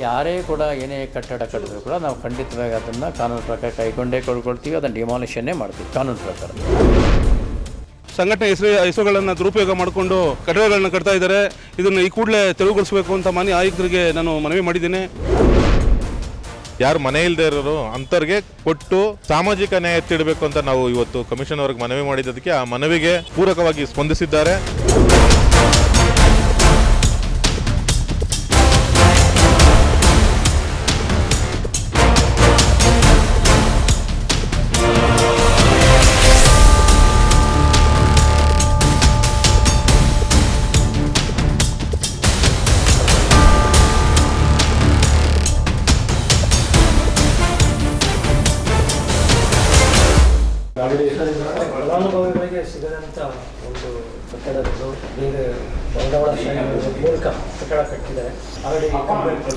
ಯಾರೇ ಕೂಡ ಏನೇ ಕಟ್ಟಡ ಕಟ್ಟಿದ್ರು ಕೂಡ ನಾವು ಖಂಡಿತವಾಗಿ ಅದನ್ನು ಕಾನೂನು ಪ್ರಕಾರ ಕೈಗೊಂಡೇ ಕೊಡ್ಕೊಳ್ತೀವಿ ಅದನ್ನು ಡಿಮಾಲಿಷನ್ನೇ ಮಾಡ್ತೀವಿ ಕಾನೂನು ಪ್ರಕಾರ. ಸಂಘಟನೆ ಹೆಸರು ಹೆಸರುಗಳನ್ನು ದುರುಪಯೋಗ ಮಾಡಿಕೊಂಡು ಕಟ್ಟಡಗಳನ್ನು ಕಟ್ತಾ ಇದ್ದಾರೆ. ಇದನ್ನು ಈ ಕೂಡಲೇ ತೆರವುಗೊಳಿಸಬೇಕು ಅಂತ ಮಾನ್ಯ ಆಯುಕ್ತರಿಗೆ ನಾನು ಮನವಿ ಮಾಡಿದ್ದೇನೆ. ಯಾರು ಮನೆ ಇಲ್ಲದೆ ಇರೋರು ಅಂಥವ್ರಿಗೆ ಕೊಟ್ಟು ಸಾಮಾಜಿಕ ನ್ಯಾಯ ಎತ್ತಿಡಬೇಕು ಅಂತ ನಾವು ಇವತ್ತು ಕಮಿಷನ್ ಅವ್ರಿಗೆ ಮನವಿ ಮಾಡಿದ್ದಕ್ಕೆ ಆ ಮನವಿಗೆ ಪೂರಕವಾಗಿ ಸ್ಪಂದಿಸಿದ್ದಾರೆ. ಫಲಾನುಭವಿಗಳಿಗೆ ಸಿಗದಂಥ ಒಂದು ಕಟ್ಟಡಗಳು ಬೇರೆ ಬಂಡವಾಳ ಮೂಲಕ ಕಟ್ಟಡ ಕಟ್ಟಿದ್ದಾರೆ.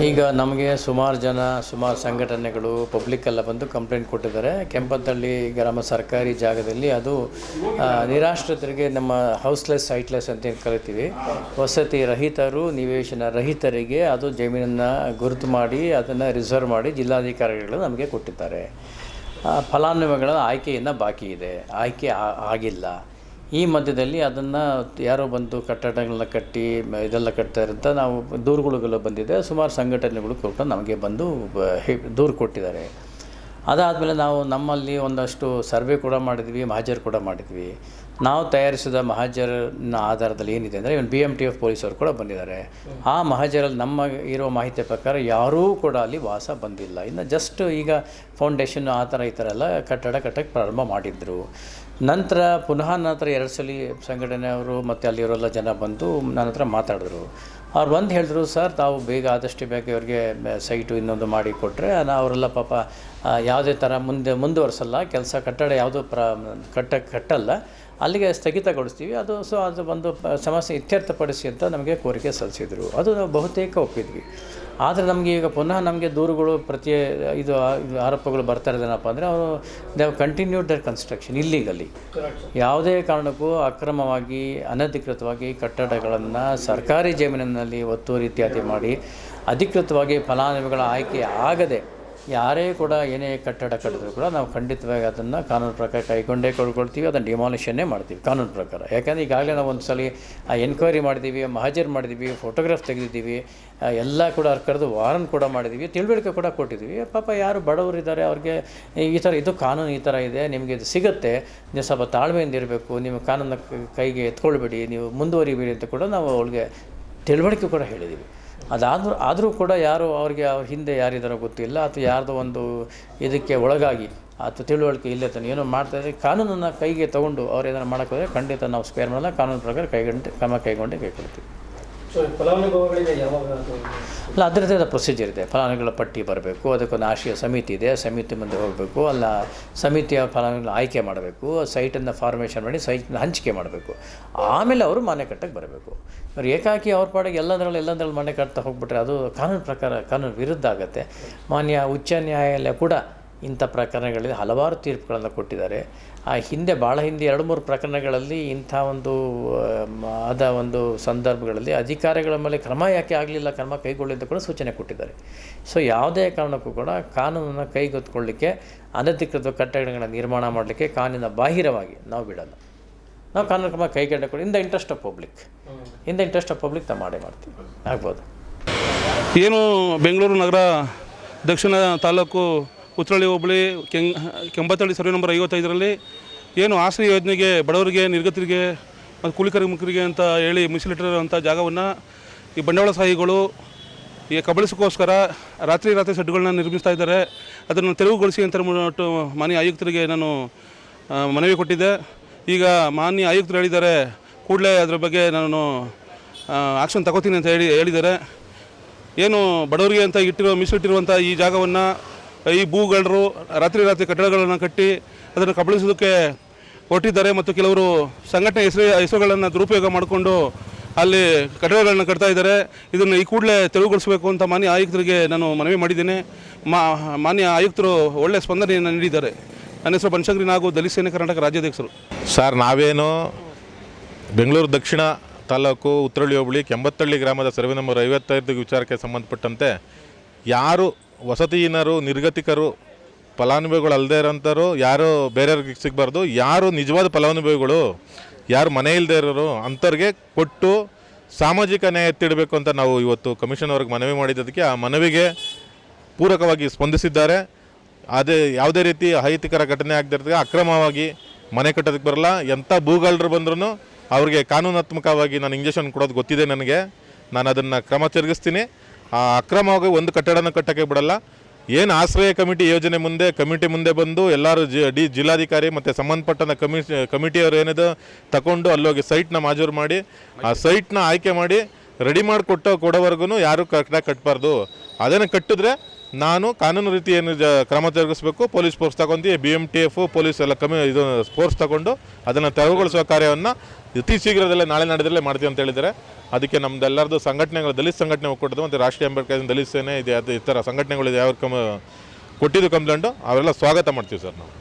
ಈಗ ನಮಗೆ ಸುಮಾರು ಜನ, ಸುಮಾರು ಸಂಘಟನೆಗಳು ಪಬ್ಲಿಕ್ ಎಲ್ಲ ಬಂದು ಕಂಪ್ಲೇಂಟ್ ಕೊಟ್ಟಿದ್ದಾರೆ. ಕೆಂಪತ್ತಳ್ಳಿ ಗ್ರಾಮ ಸರ್ಕಾರಿ ಜಾಗದಲ್ಲಿ ಅದು ನಿರಾಶ್ರಿತರಿಗೆ ನಮ್ಮ ಹೌಸ್ಲೆಸ್ ಸೈಟ್ಲೆಸ್ ಅಂತ ಏನು ಕರಿತೀವಿ. ವಸತಿ ರಹಿತರು, ನಿವೇಶನ ರಹಿತರಿಗೆ ಅದು ಜಮೀನನ್ನು ಗುರುತು ಮಾಡಿ, ಅದನ್ನು ರಿಸರ್ವ್ ಮಾಡಿ ಜಿಲ್ಲಾಧಿಕಾರಿಗಳು ನಮಗೆ ಕೊಟ್ಟಿದ್ದಾರೆ. ಫಲಾನುಭವಿಗಳ ಆಯ್ಕೆಯಿಂದ ಬಾಕಿ ಇದೆ. ಆಯ್ಕೆ ಆಗಿಲ್ಲ. ಈ ಮಧ್ಯದಲ್ಲಿ ಅದನ್ನು ಯಾರೋ ಬಂದು ಕಟ್ಟಡಗಳನ್ನ ಕಟ್ಟಿ ಇದೆಲ್ಲ ಕಟ್ತಾರೆ ಅಂತ ನಾವು ದೂರುಗಳಿಗೆಲ್ಲ ಬಂದಿದೆ. ಸುಮಾರು ಸಂಘಟನೆಗಳು ಕೂಡ ನಮಗೆ ಬಂದು ದೂರು ಕೊಟ್ಟಿದ್ದಾರೆ. ಅದಾದಮೇಲೆ ನಾವು ನಮ್ಮಲ್ಲಿ ಒಂದಷ್ಟು ಸರ್ವೆ ಕೂಡ ಮಾಡಿದ್ವಿ ಮಾಜರ್ ಕೂಡ ಮಾಡಿದ್ವಿ. ನಾವು ತಯಾರಿಸಿದ ಮಹಾಜರನ್ನ ಆಧಾರದಲ್ಲಿ ಏನಿದೆ ಅಂದರೆ ಇವನು ಬಿ ಎಂ ಟಿ ಎಫ್ ಪೊಲೀಸರು ಕೂಡ ಬಂದಿದ್ದಾರೆ. ಆ ಮಹಾಜರಲ್ಲಿ ನಮ್ಮ ಇರೋ ಮಾಹಿತಿ ಪ್ರಕಾರ ಯಾರೂ ಕೂಡ ಅಲ್ಲಿ ವಾಸ ಬಂದಿಲ್ಲ. ಇನ್ನು ಜಸ್ಟ್ ಈಗ ಫೌಂಡೇಶನ್ ಆ ಥರ ಈ ಥರ ಎಲ್ಲ ಕಟ್ಟಡ ಕಟ್ಟಕ್ಕೆ ಪ್ರಾರಂಭ ಮಾಡಿದ್ದರು ನಂತರ ಪುನಃ ನನ್ನ ಹತ್ರ ಎರಡು ಸಲ ಸಂಘಟನೆಯವರು ಮತ್ತು ಅಲ್ಲಿರೋಲ್ಲ ಜನ ಬಂದು ನನ್ನ ಹತ್ರ ಮಾತಾಡಿದ್ರು. ಅವ್ರು ಬಂದು ಹೇಳಿದ್ರು, ಸರ್, ತಾವು ಬೇಗ ಆದಷ್ಟು ಬೇಗ ಇವ್ರಿಗೆ ಸೈಟು ಇನ್ನೊಂದು ಮಾಡಿ ಕೊಟ್ಟರೆ ಅವರೆಲ್ಲ ಪಾಪ ಯಾವುದೇ ಥರ ಮುಂದೆ ಮುಂದುವರಿಸಲ್ಲ, ಕೆಲಸ ಕಟ್ಟಡ ಯಾವುದೂ ಪ್ರ, ಕಟ್ಟ, ಕಟ್ಟಲ್ಲ. ಅಲ್ಲಿಗೆ ಸ್ಥಗಿತಗೊಳಿಸ್ತೀವಿ. ಅದು ಸೊ, ಅದು ಒಂದು ಸಮಸ್ಯೆ ಇತ್ಯರ್ಥಪಡಿಸಿ ಅಂತ ನಮಗೆ ಕೋರಿಕೆ ಸಲ್ಲಿಸಿದರು. ಅದು ನಾವು ಬಹುತೇಕ ಒಪ್ಪಿದ್ವಿ. ಆದರೆ ನಮಗೆ ಈಗ ಪುನಃ ನಮಗೆ ದೂರುಗಳು ಪ್ರತಿ, ಇದು ಆರೋಪಗಳು ಬರ್ತಾ ಇರೋದೇನಪ್ಪ ಅಂದರೆ, ಅವರು, they continued their construction illegally. ಯಾವುದೇ ಕಾರಣಕ್ಕೂ ಅಕ್ರಮವಾಗಿ, ಅನಧಿಕೃತವಾಗಿ ಕಟ್ಟಡಗಳನ್ನು ಸರ್ಕಾರಿ ಜಮೀನಿನಲ್ಲಿ ಒತ್ತುವರಿ ಇತ್ಯಾದಿ ಮಾಡಿ, ಅಧಿಕೃತವಾಗಿ ಫಲಾನುಭವಿಗಳ ಆಯ್ಕೆ ಆಗದೆ ಯಾರೇ ಕೂಡ ಏನೇ ಕಟ್ಟಡ ಕಟ್ಟಿದ್ರು ಕೂಡ ನಾವು ಖಂಡಿತವಾಗಿ ಅದನ್ನು ಕಾನೂನು ಪ್ರಕಾರ ಕೈಗೊಂಡೇ ಕೊಡ್ಕೊಳ್ತೀವಿ, ಅದನ್ನು ಡಿಮಾಲಿಷನ್ನೇ ಮಾಡ್ತೀವಿ ಕಾನೂನು ಪ್ರಕಾರ. ಯಾಕಂದರೆ ಈಗಾಗಲೇ ನಾವು ಒಂದು ಸಲ ಎನ್ಕ್ವೈರಿ ಮಾಡಿದ್ದೀವಿ ಮಹಾಜರ್ ಮಾಡಿದ್ದೀವಿ ಫೋಟೋಗ್ರಾಫ್ ತೆಗೆದಿದ್ದೀವಿ ಎಲ್ಲ ಕೂಡ ಅವ್ರು ಕರೆದು ವಾರನ್ ಕೂಡ ಮಾಡಿದ್ದೀವಿ ತಿಳುವಳಿಕೆ ಕೂಡ ಕೊಟ್ಟಿದ್ದೀವಿ ಪಾಪ ಯಾರು ಬಡವರಿದ್ದಾರೆ ಅವ್ರಿಗೆ ಈ ಥರ ಇದು ಕಾನೂನು ಈ ಥರ ಇದೆ, ನಿಮಗೆ ಇದು ಸಿಗುತ್ತೆ, ನೀವು ಸ್ವಲ್ಪ ತಾಳ್ಮೆಯಿಂದ ಇರಬೇಕು ನಿಮ್ಮ ಕಾನೂನ ಕೈಗೆ ಎತ್ಕೊಳ್ಬೇಡಿ, ನೀವು ಮುಂದುವರಿಬೇಡಿ ಅಂತ ಕೂಡ ನಾವು ಅವಳಿಗೆ ತಿಳುವಳಿಕೆ ಕೂಡ ಹೇಳಿದ್ದೀವಿ ಅದಾದ್ರೂ, ಆದರೂ ಕೂಡ ಯಾರು ಅವ್ರಿಗೆ ಅವ್ರ ಹಿಂದೆ ಯಾರಿದ್ದಾರೋ ಗೊತ್ತಿಲ್ಲ. ಅಥವಾ ಯಾರ್ದೋ ಒಂದು ಇದಕ್ಕೆ ಒಳಗಾಗಿ ಅಥವಾ ತಿಳುವಳಿಕೆ ಇಲ್ಲೇ ತಾನೆ ಏನೋ ಮಾಡ್ತಾ ಇದ್ದಾರೆ ಕಾನೂನನ್ನು ಕೈಗೆ ತಗೊಂಡು ಅವ್ರು ಏನಾರು ಮಾಡೋಕ್ಕೆ ಹೋದರೆ ಖಂಡಿತ ನಾವು ಸ್ಪೇರ್ ಮಾಡಲ್ಲ. ಕಾನೂನು ಪ್ರಕಾರ ಕೈಗೊಂಡು, ಕ್ರಮ ಕೈಗೊಂಡೇ ಕೈ ಕೊಡ್ತೀವಿ ಸೊ ಫಲಾನುಭವಿಗಳಿಗೆ ಅಲ್ಲ ಅದರದ್ದೇ ಪ್ರೊಸೀಜರ್ ಇದೆ. ಫಲಾನುಗಳ ಪಟ್ಟಿ ಬರಬೇಕು, ಅದಕ್ಕೊಂದು ಆಶಯ ಸಮಿತಿ ಇದೆ ಸಮಿತಿ ಮುಂದೆ ಹೋಗಬೇಕು, ಅಲ್ಲ ಸಮಿತಿಯ ಫಲಾನುಭವಿಗಳ ಆಯ್ಕೆ ಮಾಡಬೇಕು, ಸೈಟನ್ನು ಫಾರ್ಮೇಷನ್ ಮಾಡಿ, ಸೈಟ್ನ ಹಂಚಿಕೆ ಮಾಡಬೇಕು. ಆಮೇಲೆ ಅವರು ಮನೆ ಕಟ್ಟಕ್ಕೆ ಬರಬೇಕು. ಅವ್ರು ಏಕಾಕಿ ಅವ್ರ ಪಾಡಿಗೆ ಎಲ್ಲದರಲ್ಲಿ ಎಲ್ಲದರಲ್ಲಿ ಮನೆ ಕಟ್ತಾ ಹೋಗ್ಬಿಟ್ರೆ ಅದು ಕಾನೂನು ಪ್ರಕಾರ, ಕಾನೂನು ವಿರುದ್ಧ ಆಗುತ್ತೆ. ಮಾನ್ಯ, ಉಚ್ಚ ನ್ಯಾಯಾಲಯ ಕೂಡ ಇಂಥ ಪ್ರಕರಣಗಳಲ್ಲಿ ಹಲವಾರು ತೀರ್ಪುಗಳನ್ನು ಕೊಟ್ಟಿದ್ದಾರೆ. ಆ ಹಿಂದೆ ಭಾಳ ಹಿಂದೆ ಎರಡು ಮೂರು ಪ್ರಕರಣಗಳಲ್ಲಿ ಇಂಥ ಒಂದು ಆದ ಒಂದು ಸಂದರ್ಭಗಳಲ್ಲಿ ಅಧಿಕಾರಿಗಳ ಮೇಲೆ ಕ್ರಮ ಯಾಕೆ ಆಗಲಿಲ್ಲ, ಕ್ರಮ ಕೈಗೊಳ್ಳಿ ಅಂತ ಕೂಡ ಸೂಚನೆ ಕೊಟ್ಟಿದ್ದಾರೆ. ಸೊ, ಯಾವುದೇ ಕಾರಣಕ್ಕೂ ಕೂಡ ಕಾನೂನನ್ನು ಕೈಗೆತ್ತಿಕೊಳ್ಳಿಕ್ಕೆ, ಅನಧಿಕೃತ ಕಟ್ಟಡಗಳ ನಿರ್ಮಾಣ ಮಾಡಲಿಕ್ಕೆ ಕಾನೂನಿನ ಬಾಹಿರವಾಗಿ ನಾವು ಬಿಡಲ್ಲ. ನಾವು ಕಾನೂನು ಕ್ರಮ ಕೈಗೊಂಡು ಕೂಡ in the interest of public. In the interest of public ನಾವು ಮಾಡೇ ಮಾಡ್ತೀವಿ. ಆಗ್ಬೋದು. ಏನು ಬೆಂಗಳೂರು ನಗರ ದಕ್ಷಿಣ ತಾಲೂಕು ಉತ್ರಳ್ಳಿ ಹೋಬಳಿ ಕೆಂಗ್ ಕೆಂಬತ್ತಳ್ಳಿ ಸರ್ವೆ ನಂಬರ್ ಐವತ್ತೈದರಲ್ಲಿ ಏನು ಆಶ್ರಯ ಯೋಜನೆಗೆ ಬಡವರಿಗೆ ನಿರ್ಗತರಿಗೆ ಮತ್ತು ಕೂಲಿ ಕಾರ್ಮಿಕರಿಗೆ ಅಂತ ಹೇಳಿ ಮೀಸಲಿಟ್ಟಿರುವಂಥ ಜಾಗವನ್ನು ಈ ಬಂಡವಾಳಶಾಹಿಗಳು ಈ ಕಬಳಿಸೋಕ್ಕೋಸ್ಕರ ರಾತ್ರಿ ರಾತ್ರಿ ಸೆಡ್ಗಳನ್ನ ನಿರ್ಮಿಸ್ತಾ ಇದ್ದಾರೆ. ಅದನ್ನು ತೆರವುಗೊಳಿಸಿ ಅಂತ ಹೇಳ್ಬಿಟ್ಟು ಮಾನ್ಯ ಆಯುಕ್ತರಿಗೆ ನಾನು ಮನವಿ ಕೊಟ್ಟಿದ್ದೆ. ಈಗ ಮಾನ್ಯ ಆಯುಕ್ತರು ಹೇಳಿದ್ದಾರೆ, ಕೂಡಲೇ ಅದರ ಬಗ್ಗೆ ನಾನು ಆಕ್ಷನ್ ತಗೋತೀನಿ ಅಂತ ಹೇಳಿ ಹೇಳಿದ್ದಾರೆ. ಏನು ಬಡವರಿಗೆ ಅಂತ ಇಟ್ಟಿರೋ, ಮೀಸಲಿಟ್ಟಿರುವಂಥ ಈ ಜಾಗವನ್ನು ಈ ಭೂಗಳರು ರಾತ್ರಿ ರಾತ್ರಿ ಕಟ್ಟಡಗಳನ್ನು ಕಟ್ಟಿ ಅದನ್ನು ಕಬಳಿಸೋದಕ್ಕೆ ಹೊರಟಿದ್ದಾರೆ ಮತ್ತು ಕೆಲವರು ಸಂಘಟನೆ ಹೆಸರು, ಹೆಸರುಗಳನ್ನು ದುರುಪಯೋಗ ಮಾಡಿಕೊಂಡು ಅಲ್ಲಿ ಕಟ್ಟಡಗಳನ್ನು ಕಟ್ತಾ ಇದ್ದಾರೆ. ಇದನ್ನು ಈ ಕೂಡಲೇ ತೆರವುಗೊಳಿಸಬೇಕು ಅಂತ ಮಾನ್ಯ ಆಯುಕ್ತರಿಗೆ ನಾನು ಮನವಿ ಮಾಡಿದ್ದೇನೆ. ಮಾ, ಮಾನ್ಯ ಆಯುಕ್ತರು ಒಳ್ಳೆಯ ಸ್ಪಂದನೆಯನ್ನು ನೀಡಿದ್ದಾರೆ. ನನ್ನ ಹೆಸರು ಬನಶಂಕರಿ ನಾಗು, ದಲಿತ ಸೇನೆ ಕರ್ನಾಟಕ ರಾಜ್ಯಾಧ್ಯಕ್ಷರು. ಸರ್, ನಾವೇನು ಬೆಂಗಳೂರು ದಕ್ಷಿಣ ತಾಲೂಕು ಉತ್ತರಳ್ಳಿ ಹೋಬಳಿ, ಕೆಂಬತ್ತಳ್ಳಿ ಗ್ರಾಮದ ಸರ್ವೆ ನಂಬರ್ ಐವತ್ತೈದು ವಿಚಾರಕ್ಕೆ ಸಂಬಂಧಪಟ್ಟಂತೆ ಯಾರು ವಸತಿಹೀನರು, ನಿರ್ಗತಿಕರು ಫಲಾನುಭವಿಗಳು ಅಲ್ಲದೆ ಇರೋಂಥವ್ರು ಯಾರು ಬೇರೆಯವ್ರಿಗೆ ಸಿಗಬಾರ್ದು. ಯಾರು ನಿಜವಾದ ಫಲಾನುಭವಿಗಳು, ಯಾರು ಮನೆ ಇಲ್ಲದೆ ಇರೋರು ಅಂಥವ್ರಿಗೆ ಕೊಟ್ಟು ಸಾಮಾಜಿಕ ನ್ಯಾಯ ಎತ್ತಿಡಬೇಕು ಅಂತ ನಾವು ಇವತ್ತು ಕಮಿಷನ್ ಅವ್ರಿಗೆ ಮನವಿ ಮಾಡಿದ್ದಕ್ಕೆ ಆ ಮನವಿಗೆ ಪೂರಕವಾಗಿ ಸ್ಪಂದಿಸಿದ್ದಾರೆ. ಅದೇ ಯಾವುದೇ ರೀತಿ ಅಹಿತಕರ ಘಟನೆ ಆಗದಿರ್ತದೆ ಅಕ್ರಮವಾಗಿ ಮನೆ ಕಟ್ಟೋದಕ್ಕೆ ಬರಲ್ಲ. ಎಂಥ ಭೂಗಳರು ಬಂದ್ರೂ ಅವ್ರಿಗೆ ಕಾನೂನಾತ್ಮಕವಾಗಿ ನಾನು ಇಂಜೆಕ್ಷನ್ ಕೊಡೋದು ಗೊತ್ತಿದೆ ನನಗೆ. ನಾನು ಅದನ್ನು ಕ್ರಮ ಜರುಗಿಸ್ತೀನಿ. ಆ ಅಕ್ರಮವಾಗಿ ಒಂದು ಕಟ್ಟಡನ ಕಟ್ಟೋಕ್ಕೆ ಬಿಡಲ್ಲ. ಏನು ಆಶ್ರಯ ಕಮಿಟಿ ಯೋಜನೆ ಮುಂದೆ, ಕಮಿಟಿ ಮುಂದೆ ಬಂದು ಎಲ್ಲರೂ ಜಿ, ಡಿ ಜಿಲ್ಲಾಧಿಕಾರಿ ಮತ್ತು ಸಂಬಂಧಪಟ್ಟ ಕಮಿ ಕಮಿಟಿಯವರು ಏನಿದೆ ತಗೊಂಡು ಅಲ್ಲೋಗಿ ಸೈಟ್ನ ಮಾಜೂರು ಮಾಡಿ, ಆ ಸೈಟ್ನ ಆಯ್ಕೆ ಮಾಡಿ, ರೆಡಿ ಮಾಡಿ ಕೊಟ್ಟೋ ಕೊಡೋವರೆಗೂ ಯಾರು ಕಟ್ಟಡ ಕಟ್ಟಬಾರ್ದು ಅದನ್ನು ಕಟ್ಟಿದ್ರೆ ನಾನು ಕಾನೂನು ರೀತಿ ಏನು ಜ ಕ್ರಮ ಜರುಗಿಸಬೇಕು, ಪೊಲೀಸ್ ಫೋರ್ಸ್ ತಗೊಂಡು B M T F police ಎಲ್ಲ ಕಮ್ಮಿ ಇದು ಫೋರ್ಸ್ ತಗೊಂಡು ಅದನ್ನು ತೆರವುಗೊಳಿಸುವ ಕಾರ್ಯವನ್ನು ಅತಿ ಶೀಘ್ರದಲ್ಲೇ ನಾಳೆ ನಡೆದಲ್ಲೇ ಮಾಡ್ತೀವಿ ಅಂತ ಹೇಳಿದರೆ ಅದಕ್ಕೆ ನಮ್ದೆಲ್ಲರದು ಸಂಘಟನೆಗಳು, ದಲಿತ ಸಂಘಟನೆ ಒಕ್ಕೊಟ್ಟದು ಮತ್ತು ರಾಷ್ಟ್ರೀಯ ಅಂಬೇಡ್ಕರ್ ದಲಿತ ಸೇನೆ ಇದೆ, ಅದು ಈ ಥರ ಸಂಘಟನೆಗಳಿದೆ ಯಾವ ಕಮ, ಕೊಟ್ಟಿದ್ದು ಕಂಪ್ಲೇಂಟು, ಅವರೆಲ್ಲ ಸ್ವಾಗತ ಮಾಡ್ತೀವಿ ಸರ್ ನಾವು.